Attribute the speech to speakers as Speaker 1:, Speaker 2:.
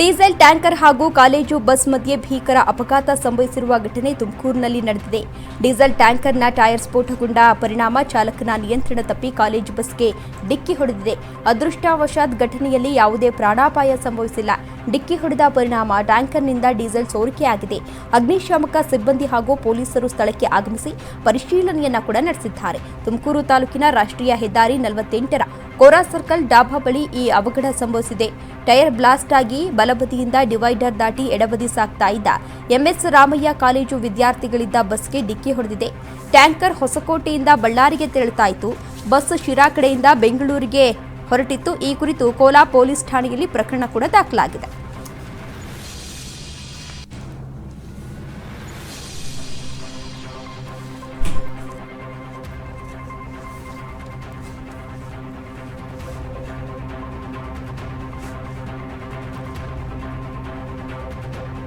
Speaker 1: Diesel tanker ಹಾಗೂ college bus ಮಧ್ಯೆ ಭೀಕರ ಅಪಘಾತ ಸಂಭವಿಸಿರುವ ಘಟನೆ ತುಮಕೂರಿನಲ್ಲಿ ನಡೆದಿದೆ. ಡೀಸೆಲ್ ಟ್ಯಾಂಕರ್ನ ಟೈರ್ ಸ್ಫೋಟಗೊಂಡ ಪರಿಣಾಮ ಚಾಲಕನ ನಿಯಂತ್ರಣ ತಪ್ಪಿ ಕಾಲೇಜು ಬಸ್ಗೆ ಡಿಕ್ಕಿ ಹೊಡೆದಿದೆ. ಅದೃಷ್ಟವಶಾತ್ ಘಟನೆಯಲ್ಲಿ ಯಾವುದೇ ಪ್ರಾಣಾಪಾಯ ಸಂಭವಿಸಿಲ್ಲ. ಡಿಕ್ಕಿ ಹೊಡೆದ ಪರಿಣಾಮ ಟ್ಯಾಂಕರ್ನಿಂದ ಡೀಸೆಲ್ ಸೋರಿಕೆಯಾಗಿದೆ ಅಗ್ನಿಶಾಮಕ ಸಿಬ್ಬಂದಿ ಹಾಗೂ ಪೊಲೀಸರು ಸ್ಥಳಕ್ಕೆ ಆಗಮಿಸಿ ಪರಿಶೀಲನೆಯನ್ನ ಕೂಡ ನಡೆಸಿದ್ದಾರೆ. ತುಮಕೂರು ತಾಲೂಕಿನ ರಾಷ್ಟ್ರೀಯ ಹೆದ್ದಾರಿ ನಲವತ್ತೆಂಟರ ಕೋರಾ ಸರ್ಕಲ್ ಡಾಬಾ ಬಳಿ ಈ ಅವಘಡ ಸಂಭವಿಸಿದೆ. ಟೈರ್ ಬ್ಲಾಸ್ಟ್ ಆಗಿ ಬಲಬದಿಯಿಂದ ಡಿವೈಡರ್ ದಾಟಿ ಎಡಬದಿ ಸಾಗ್ತಾ ಇದ್ದ ಎಂಎಸ್ ರಾಮಯ್ಯ ಕಾಲೇಜು ವಿದ್ಯಾರ್ಥಿಗಳಿದ್ದ ಬಸ್ಗೆ ಡಿಕ್ಕಿ ಹೊಡೆದಿದೆ. ಟ್ಯಾಂಕರ್ ಹೊಸಕೋಟೆಯಿಂದ ಬಳ್ಳಾರಿಗೆ ತೆರಳುತ್ತಾ ಇತ್ತು. ಬಸ್ ಶಿರಾ ಕಡೆಯಿಂದ ಬೆಂಗಳೂರಿಗೆ ಹೊರಟಿತ್ತು. ಈ ಕುರಿತು ಕೋಲಾ ಪೊಲೀಸ್ ಠಾಣೆಯಲ್ಲಿ ಪ್ರಕರಣ ಕೂಡ ದಾಖಲಾಗಿದೆ.